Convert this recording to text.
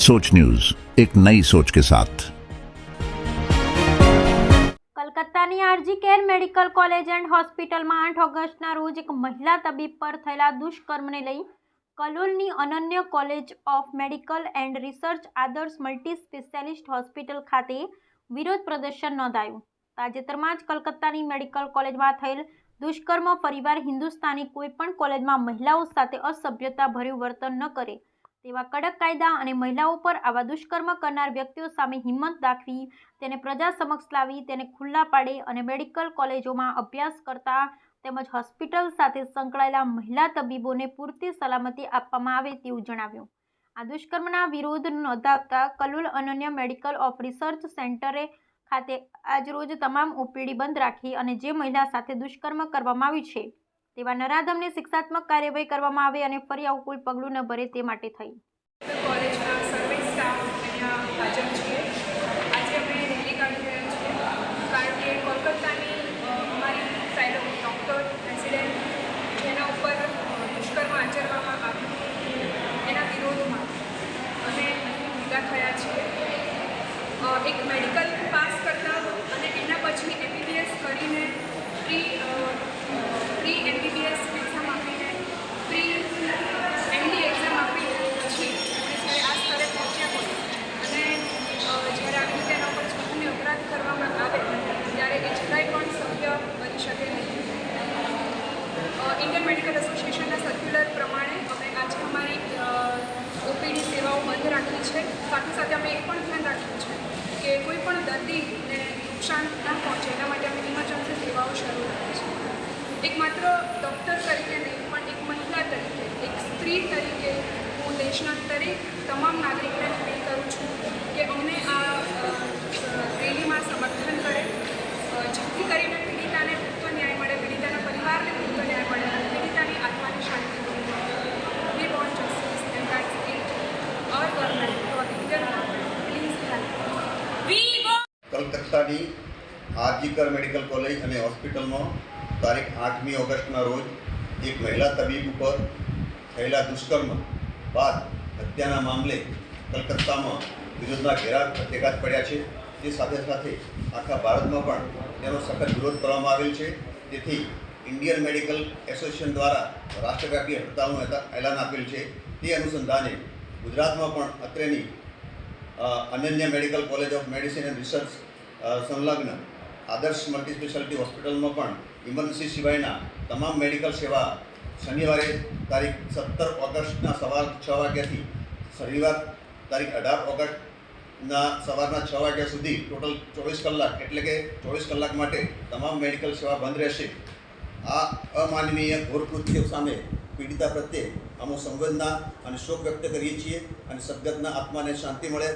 सोच न्यूज एक नई सोच के साथ કલકત્તાની RG Kar medical college and હોસ્પિટલમાં આઠ ઓગસ્ટના રોજ એક મહિલા તબીબ પર થયેલા દુષ્કર્મને લઈ કલોલની Ananya college of medical and research Adarsh multi specialist hospital ખાતે વિરોધ પ્રદર્શન નોંધાયું તાજેતરમાં જ કલકત્તાની મેડિકલ કોલેજમાં થયેલ દુષ્કર્મ ફરીવાર હિન્દુસ્તાની કોઈપણ કોલેજમાં મહિલાઓ સાથે અસભ્યતા ભર્યું વર્તન ન કરે તેવા કડક કાયદા અને મહિલાઓ પર આવા દુષ્કર્મ કરનાર વ્યક્તિઓ સામે હિંમત દાખવી, તેને પ્રજા સમક્ષ લાવી, તેને ખુલ્લા પાડે અને મેડિકલ કોલેજોમાં અભ્યાસ કરતા તેમજ હોસ્પિટલ સાથે સંકળાયેલા મહિલા તબીબોને પૂરતી સલામતી આપવામાં આવે તેવું જણાવ્યું. આ દુષ્કર્મના વિરોધ નોંધાવતા Kalol Ananya medical of research સેન્ટરે ખાતે આજરોજ તમામ ઓપીડી બંધ રાખી અને જે મહિલા સાથે દુષ્કર્મ કરવામાં આવ્યું છે તેવા નરાધમને શિક્ષાત્મક કાર્યવાહી કરવામાં આવે અને ફરી આવું કોઈ પગલું ન ભરે તે માટે થઈ. કોલેજના સર્વે આજે કારણ કે કોલકાતાની એના અમે થયા છીએ. એક મેડિકલ પાસ કરતા અને એના પછી એમબીબીએસ કરીને પ્રી પ્રી એમબીબીએસ એક્ઝામ આપીને પ્રી એમડી એક્ઝામ આપી પછી એમણે જ્યારે આ સ્તરે પહોંચ્યા હોય અને અ, જ્યારે આવી રીતે એના ઉપર છોકરીને અપરાધ કરવામાં આવે ત્યારે એ જરાય પણ સભ્ય બની શકે નહીં અ, ઇન્ડિયન મેડિકલ એસોસિએશનના સર્ક્યુલર પ્રમાણે અમે આજે અમારી ઓપીડી સેવાઓ બંધ રાખી છે. સાથે સાથે અમે એ પણ ધ્યાન રાખ્યું છે કે કોઈ પણ દર્દીને નુકસાન ના પહોંચે, એના માટે અમે ઇમરજન્સી સેવાઓ શરૂ રાખી છે. એક માત્ર ડૉક્ટર તરીકે નહીં, પણ એક મહિલા તરીકે, એક સ્ત્રી તરીકે હું દેશના દરેક તમામ નાગરિકને અપીલ કરું છું કે અમને આ કલકત્તાની આરજીકર મેડિકલ કોલેજ અને હોસ્પિટલમાં તારીખ આઠમી ઓગસ્ટના રોજ એક મહિલા તબીબ ઉપર થયેલા દુષ્કર્મ બાદ હત્યાના મામલે કલકત્તામાં વિરોધના ઘેરા પ્રત્યેઘાત પડ્યા છે. તે સાથે સાથે આખા ભારતમાં પણ તેનો સખત વિરોધ કરવામાં આવેલ છે. તેથી ઇન્ડિયન મેડિકલ એસોસિએશન દ્વારા રાષ્ટ્રવ્યાપી હડતાલનું એલાન આપેલ છે. તે અનુસંધાને ગુજરાતમાં પણ અત્રેની Ananya medical college of medicine and research સંલગ્ન આદર્શ મલ્ટી સ્પેશિયાલિટી હોસ્પિટલમાં પણ ઇમરજન્સી સિવાયના તમામ મેડિકલ સેવા શનિવારે તારીખ સત્તર ઓગસ્ટના સવાર છ વાગ્યાથી શનિવાર તારીખ અઢાર ઓગસ્ટના સવારના છ વાગ્યા સુધી ટોટલ ચોવીસ કલાક એટલે કે ચોવીસ કલાક માટે તમામ મેડિકલ સેવા બંધ રહેશે. આ અમાનવીય ઘોર કૃત્યો સામે પીડિતા પ્રત્યે અમો સંવેદના અને શોક વ્યક્ત કરીએ છીએ અને સદગતના આત્માને શાંતિ મળે.